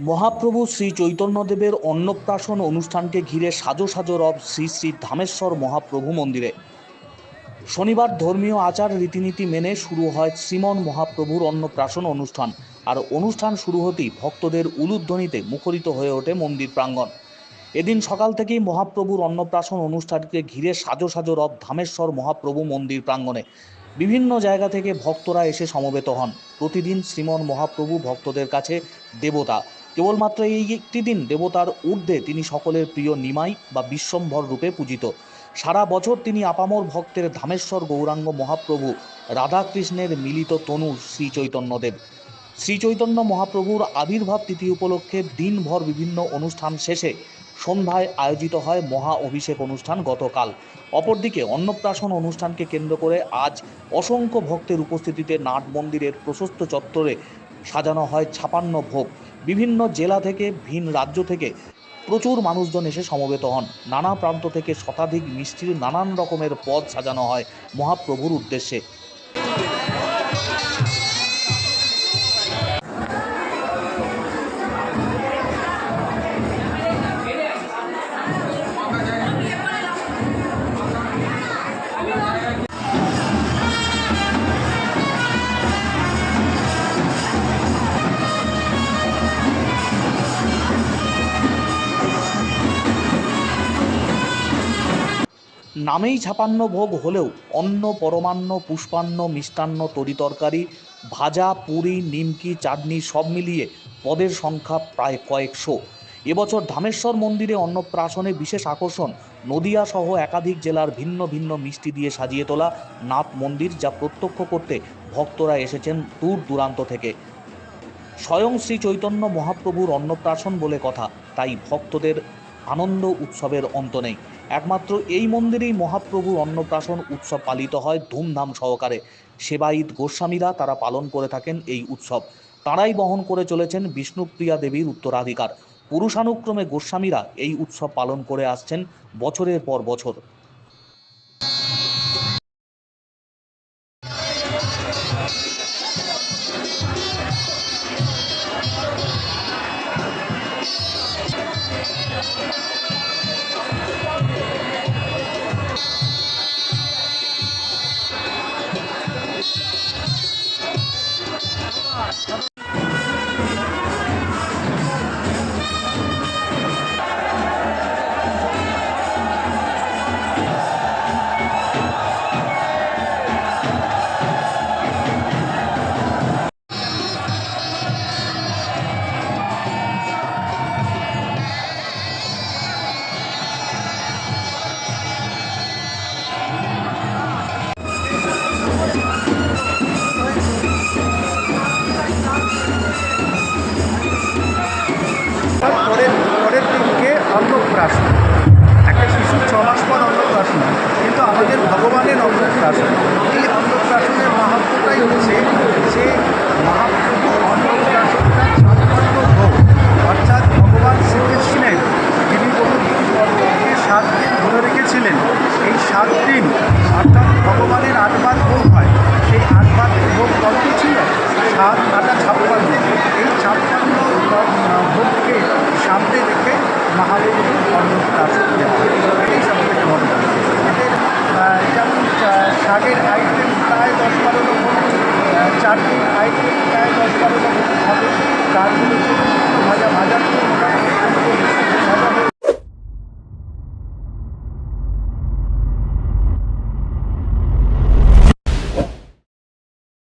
মহাপ্রভু শ্রী চৈতন্যদেবের অন্নপ্রাশন অনুষ্ঠানকে ঘিরে সাজো সাজো রব শ্রী শ্রী ধামেশ্বর মহাপ্রভু মন্দিরে। শনিবার ধর্মীয় আচার রীতিনীতি মেনে শুরু হয় শ্রীমন মহাপ্রভুর অন্নপ্রাশন অনুষ্ঠান। আর অনুষ্ঠান শুরু হতেই ভক্তদের উলুধ্বনিতে মুখরিত হয়ে ওঠে মন্দির প্রাঙ্গণ। এদিন সকাল থেকেই মহাপ্রভুর অন্নপ্রাশন অনুষ্ঠানকে ঘিরে সাজো সাজো রব ধামেশ্বর মহাপ্রভু মন্দির প্রাঙ্গণে। বিভিন্ন জায়গা থেকে ভক্তরা এসে সমবেত হন। প্রতিদিন শ্রীমন মহাপ্রভু ভক্তদের কাছে দেবতা কেবলমাত্র এই একটি দিন দেবতার ঊর্ধ্বে তিনি সকলের প্রিয় নিমাই বা বিশ্বম্ভর রূপে পূজিত। সারা বছর তিনি আপামর ভক্তের ধামেশ্বর গৌরাঙ্গ মহাপ্রভু, রাধাকৃষ্ণের মিলিত তনু শ্রী চৈতন্যদেব। শ্রী চৈতন্য মহাপ্রভুর আবির্ভাব তিথি উপলক্ষে দিনভর বিভিন্ন অনুষ্ঠান শেষে সন্ধ্যায় আয়োজিত হয় মহা অভিষেক অনুষ্ঠান গতকাল। অপরদিকে অন্নপ্রাশন অনুষ্ঠানকে কেন্দ্র করে আজ অসংখ্য ভক্তের উপস্থিতিতে নাট মন্দিরের প্রশস্ত চত্বরে সাজানো হয় ছাপান্ন ভোগ। বিভিন্ন জেলা থেকে, ভিন রাজ্য থেকে প্রচুর মানুষজন এসে সমবেত হন। নানা প্রান্ত থেকে শতাধিক মিষ্টির নানান রকমের পদ সাজানো হয় মহাপ্রভুর উদ্দেশ্যে। নামেই ছাপান্ন ভোগ হলেও অন্ন, পরমান্ন, পুষ্পান্ন, মিষ্টান্ন, তরিতরকারি, ভাজা, পুরি, নিমকি, চাটনি সব মিলিয়ে পদের সংখ্যা প্রায় কয়েকশো। এবছর ধামেশ্বর মন্দিরে অন্নপ্রাশনে বিশেষ আকর্ষণ, নদিয়া সহ একাধিক জেলার ভিন্ন ভিন্ন মিষ্টি দিয়ে সাজিয়ে তোলা নাথ মন্দির যা প্রত্যক্ষ করতে ভক্তরা এসেছেন দূর দূরান্ত থেকে। স্বয়ং শ্রী চৈতন্য মহাপ্রভুর অন্নপ্রাশন বলে কথা, তাই ভক্তদের আনন্দ উৎসবের অন্ত নেই। একমাত্র এই মন্দিরেই মহাপ্রভুর অন্নপ্রাশন উৎসব পালিত হয় ধুমধাম সহকারে। সেবায়িত গোস্বামীরা তারা পালন করে থাকেন এই উৎসব। তারাই বহন করে চলেছেন বিষ্ণুপ্রিয়া দেবীর উত্তরাধিকার। পুরুষানুক্রমে গোস্বামীরা এই উৎসব পালন করে আসছেন বছরের পর বছর। অন্নপ্রাশন একটা শিশুর ছ মাস পর অন্নপ্রাশন কিন্তু আমাদের ভগবানের অন্নপ্রাশন পাহাড়ে অনেক কাজ যেমন শাকের আইটেম প্রায় দশ বারো